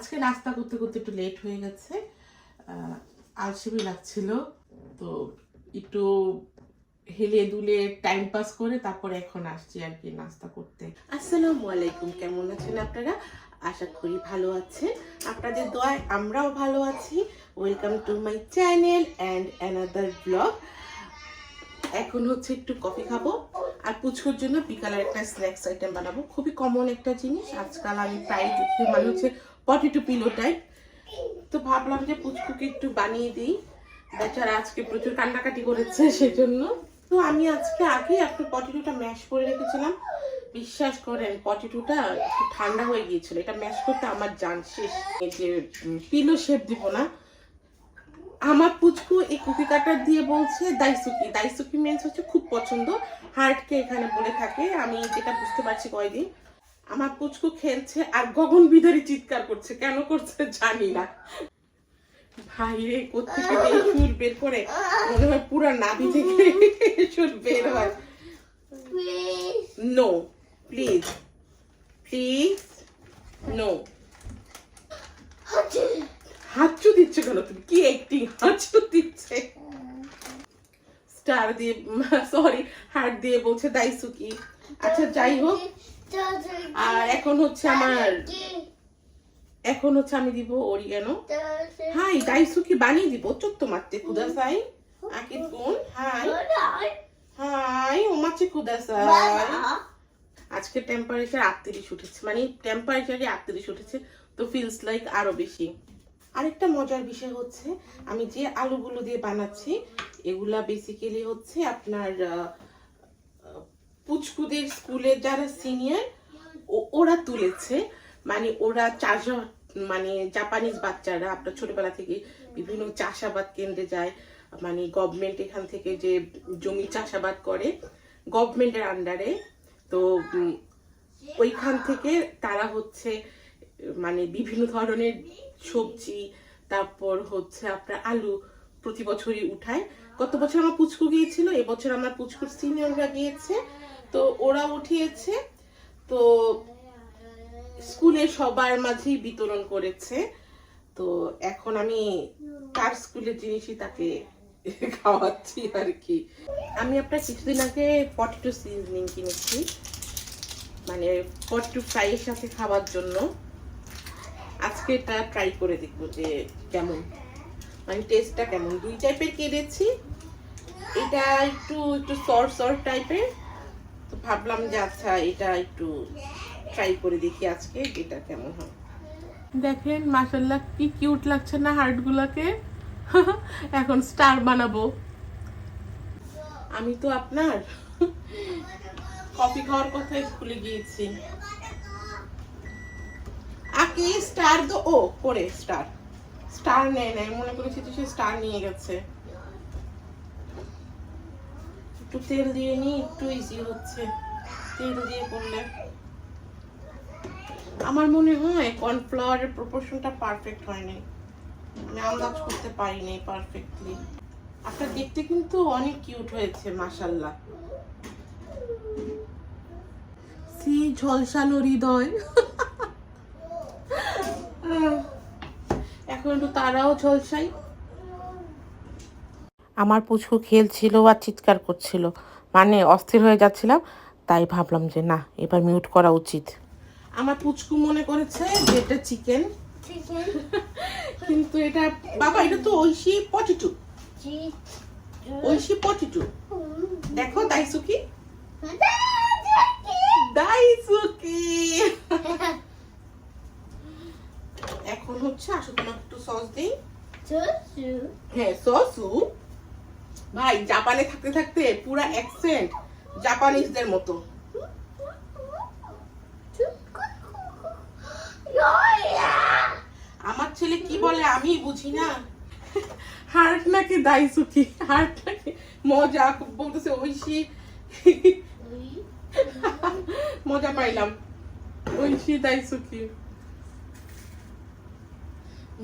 আজকে নাস্তা করতে করতে একটু লেট হয়ে গেছে আলসেমি লাগছিল, তো একটু হেলে দুলে টাইম পাস করে তারপরে এখন আসছি আর কি নাস্তা করতে। আসসালামু আলাইকুম, কেমন আছেন আপনারা? আশা করি ভালো আছেন। আপনাদের দোয়ায় আমরাও ভালো আছি। Welcome to my channel and another blog এখন হচ্ছে একটু কফি খাব, আর পুচকুর জন্য বিকালের একটা স্ন্যাক্স আইটেম বানাবো। খুবই কমন একটা জিনিস। আজকাল আমি প্রায় দেখি মানে হচ্ছে পটেটো পিলো টাইপ তো ভাবলাম যে পুচকুকে একটু বানিয়ে দিই। বেচারা আজকে প্রচুর কান্নাকাটি করেছে সেজন্য। তো আমি আজকে আগে একটু পটেটোটা ম্যাশ করে রেখেছিলাম। বিশ্বাস করেন পটেটোটা একটু ঠান্ডা হয়ে গিয়েছিল। এটা ম্যাশ করতে আমার জান শেষ। যে পিলো শেপ দিব না। আমার পুচকু এই কুকি কাটার দিয়ে বলছে, দাইসুকি। দাইসুকি মিন্স হচ্ছে খুব পছন্দ। হার্টকে এখানে বলে থাকে। আমি যেটা বুঝতে পারছি কয়দিন। আমার পুচকু খেলছে আর গগন বিদারি চিৎকার করছে। কেন করছে জানি না। ভাই রে কোথেকে সুর বের করে? মনে হয় পুরা নাভি থেকে সুর বের হয়। নো প্লিজ প্লিজ নো হাঁচু। দিচ্ছে কেন তুমি? কি অ্যাক্টিং হাঁচু দিচ্ছে। স্টার দিয়ে সরি হার্ট দিয়ে বলছে দাইসুকি। আচ্ছা যাই হোক। আর এখন হচ্ছে আমার এখন হচ্ছে আমি দিব অরিগানো। হাই দাইসুকি বানিয়ে দিব। মারতে কুদাসাই কোন হাই। হাই। কুদাসাই আজকে টেম্পারেচার আটত্রিশ উঠেছে। মানে টেম্পারেচারই আটত্রিশ উঠেছে তো ফিলস লাইক আরও বেশি। আরেকটা মজার বিষয় হচ্ছে আমি যে আলুগুলো দিয়ে বানাচ্ছি এগুলা বেসিক্যালি হচ্ছে আপনার আহ, পুচকুদের স্কুলের যারা সিনিয়র ওরা তুলেছে। মানে ওরা চাষা মানে জাপানিজ বাচ্চারা আপনার ছোটবেলা থেকে বিভিন্ন চাষাবাদ কেন্দ্রে যায়। মানে গভর্নমেন্ট এখান থেকে যে জমি চাষাবাদ করে গভর্নমেন্টের আন্ডারে তো ওইখান থেকে তারা হচ্ছে মানে বিভিন্ন ধরনের সবজি, তারপর হচ্ছে আপনার আলু প্রতি বছরই উঠায়। গত বছর আমার পুচকু গিয়েছিল, এবছর আমার পুচকুর সিনিয়ররা গিয়েছে। তো ওরা উঠিয়েছে। তো স্কুলে সবার মাঝেই বিতরণ করেছে। তো এখন আমি তার স্কুলের জিনিসই তাকে খাওয়াচ্ছি আর কি। আমি আপনার কিছুদিন আগে পটেটো সিজনিং কিনেছি। মানে পটেটো ফ্রাইয়ের সাথে খাওয়ার জন্য। আজকে এটা ট্রাই করে দেখব যে কেমন। মানে টেস্টটা কেমন। দুই টাইপের কিনেছি এটা একটু একটু সর সর টাইপের ভাবলাম যে আচ্ছা এটা একটু ট্রাই করে দেখি আজকে এটা কেমন হয়। দেখেন মাশাল্লাহ কি কিউট লাগছে না হার্টগুলোকে? এখন স্টার বানাবো। আমি তো আপনার কফি খাওয়ার কথা স্কুলে গিয়েছি। আকি স্টার দো ও করে স্টার স্টার নেয় নাই মনে করেছি তো সে স্টার নিয়ে গেছে। একটু তেল দিয়ে নি একটু ইজি হচ্ছে। তেল দিয়ে করলে। আমার মনে হয় কর্নফ্লাওয়ারের প্রপোর্শনটা পারফেক্ট হয়নি। আমি আন্দাজ করতে পারিনি পারফেক্টলি আপনার দেখতে কিন্তু অনেক কিউট হয়েছে মাশাল্লাহ সি ঝলসানো হৃদয়। এখন একটু তারাও ঝলসাই। আমার পুচকু খেলছিল আর চিৎকার করছিল। মানে অস্থির হয়ে যাচ্ছিলাম তাই ভাবলাম যে না এবার মিউট করা উচিত। আমার পুচকু মনে করেছে যে এটা চিকেন কিন্তু এটা বাবা এটা তো ঐশী পটেটো। ঐশী পটেটো। দেখো দাইসুকি। দাইসুকি। এখন হচ্ছে আসো তোমাকে একটু সস দিই। হ্যাঁ সসু ভাই জাপানে থাকতে থাকতে পুরা অ্যাকসেন্ট জাপানিজদের মতো। আমার ছেলে কি বলে আমি বুঝি না। হার্ট নাকি দাইসুকি হার্ট নাকি? মজা বলতেছে ঐশী। মজা পাইলাম। ঐশী দাইসুকি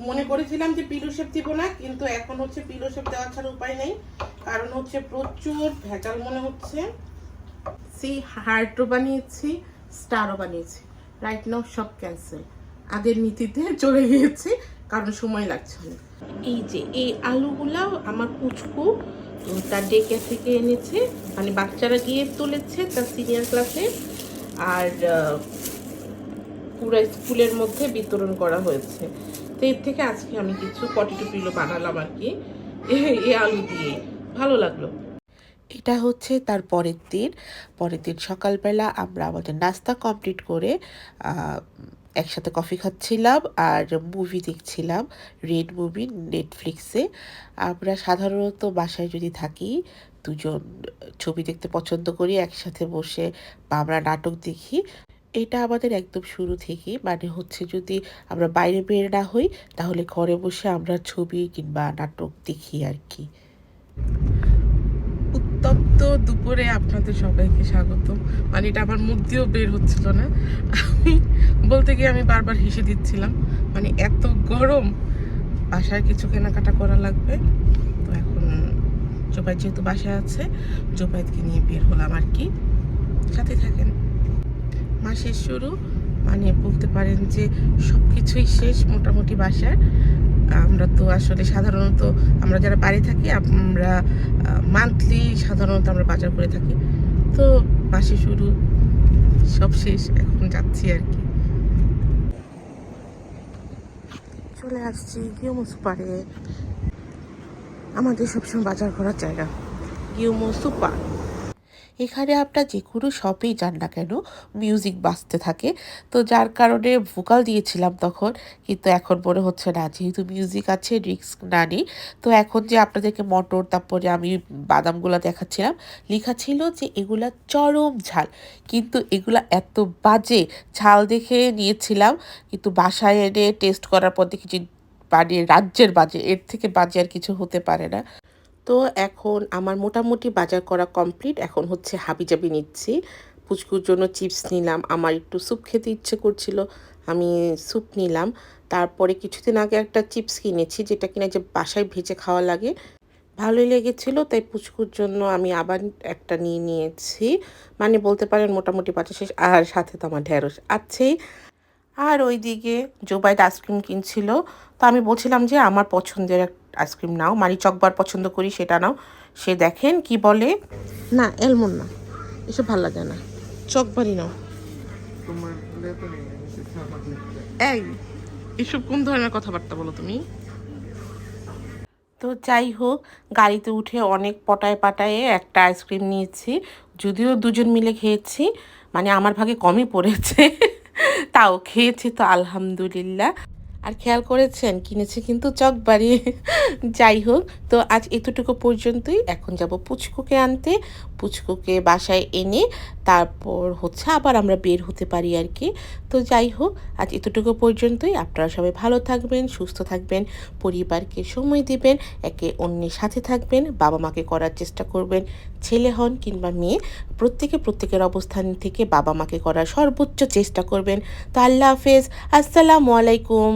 মনে করেছিলাম যে পিলো শেপ দিব না কিন্তু এখন হচ্ছে পিলো শেপ দেওয়া ছাড়া উপায় নেই। কারণ হচ্ছে প্রচুর ভেজাল মনে হচ্ছে। সেই হার্টও বানিয়েছি স্টারও বানিয়েছি। রাইট নাও সব ক্যান্সেল আগের নীতিতে চলে গিয়েছি কারণ সময় লাগছে না এই যে এই আলুগুলা আমার উম, তার ডেকে থেকে এনেছে। মানে বাচ্চারা গিয়ে তুলেছে তার সিনিয়র ক্লাসে আর পুরো স্কুলের মধ্যে বিতরণ করা হয়েছে। তো এর থেকে আজকে আমি কিছু পটেটো পিলো বানালাম আর কি। এই- আলু দিয়ে। ভালো লাগল। এটা হচ্ছে তার পরের দিন। পরের দিন সকালবেলা আমরা আমাদের নাস্তা কমপ্লিট করে একসাথে কফি খাচ্ছিলাম আর মুভি দেখছিলাম রেড মুভি নেটফ্লিক্সে আমরা সাধারণত বাসায় যদি থাকি, দুজন ছবি দেখতে পছন্দ করি, একসাথে বসে বা আমরা নাটক দেখি এটা আমাদের একদম শুরু থেকে। মানে হচ্ছে যদি আমরা বাইরে বের না হই, তাহলে ঘরে বসে আমরা ছবি কিংবা নাটক দেখি আর কি উত্তপ্ত দুপুরে আপনাদের সবাইকে স্বাগত। মানে এটা আমার মুখ দিয়েও বের হচ্ছিল না। আমি বলতে গিয়ে আমি বারবার হেসে দিচ্ছিলাম। মানে এত গরম, বাসায় কিছু কেনাকাটা করা লাগবে। তো এখন জোবাই যেহেতু বাসায় আছে, জোবাইদকে নিয়ে বের হলাম আর কি সাথে থাকেন। মাসের শুরু। মানে বলতে পারেন যে সব কিছুই শেষ মোটামুটি বাসার। আমরা তো আসলে সাধারণত আমরা যারা বাড়ি থাকি, আমরা মান্থলি সাধারণত আমরা বাজার করে থাকি। তো মাসে শুরু, সব শেষ, এখন যাচ্ছি আর কি। চলে আসছি গিউমো সুপারে আমাদের সবসময় বাজার করার জায়গা গিউমো সুপার এখানে আপনার যে কোনো শপেই যান না কেন মিউজিক বাজতে থাকে। তো যার কারণে ভোকাল দিয়েছিলাম তখন, কিন্তু এখন মনে হচ্ছে না। যেহেতু মিউজিক আছে রিস্ক না নিই, তো এখন যে আপনাদেরকে মটর, তারপরে আমি বাদামগুলো দেখাচ্ছিলাম, লেখা ছিল যে এগুলা চরম ঝাল। কিন্তু এগুলা এত বাজে ঝাল দেখে নিয়েছিলাম, কিন্তু বাসায় এনে টেস্ট করার পর দেখি যে মানে রাজ্যের বাজে, এর থেকে বাজে আর কিছু হতে পারে না। তো এখন আমার মোটামুটি বাজার করা কমপ্লিট এখন হচ্ছে হাবিজাবি নিচ্ছি। পুচকুর জন্য চিপস নিলাম। আমার একটু স্যুপ খেতে ইচ্ছে করছিল, আমি স্যুপ নিলাম। তারপরে কিছুদিন আগে একটা চিপস কিনেছি, যেটা কিনা যে বাসায় ভেজে খাওয়া লাগে। ভালোই লেগেছিল, তাই পুচকুর জন্য আমি আবার একটা নিয়ে নিয়েছি। মানে বলতে পারেন মোটামুটি বাজার শেষ, আর সাথে তো আমার ঢেঁড়স আছেই। আর ওইদিকে জোবাইদ আইসক্রিম কিনছিল। তো আমি বলছিলাম যে আমার পছন্দের আইসক্রিম নাও। মানে চকবার পছন্দ করি সেটা নাও। সে দেখেন কি বলে। না এলমন না। এসব ভালো লাগে না। চকবারি নাও। এই এসব কোন ধরনের কথাবার্তা বলো তুমি? তো যাই হোক গাড়িতে উঠে অনেক পটায় পাটায়ে একটা আইসক্রিম নিয়েছি। যদিও দুজন মিলে খেয়েছি মানে আমার ভাগে কমই পড়েছে। তাও খেয়েছি তো আলহামদুলিল্লাহ। আর খেয়াল করেছেন, কিনেছে কিন্তু চকবাড়ি যাই হোক, তো আজ এতটুকু পর্যন্তই। এখন যাব পুচকুকে আনতে। পুচকুকে বাসায় এনে তারপর হচ্ছে আবার আমরা বের হতে পারি আর কি। তো যাই হোক, আজ এতটুকু পর্যন্তই। আপনারা সবাই ভালো থাকবেন, সুস্থ থাকবেন, পরিবারকে সময় দিবেন, একে অন্যের সাথে থাকবেন, বাবা মাকে করার চেষ্টা করবেন, ছেলে হন কিংবা মেয়ে, প্রত্যেকে প্রত্যেকের অবস্থান থেকে বাবা মাকে করার সর্বোচ্চ চেষ্টা করবেন। তো আল্লাহ হাফেজ। আসসালামু আলাইকুম।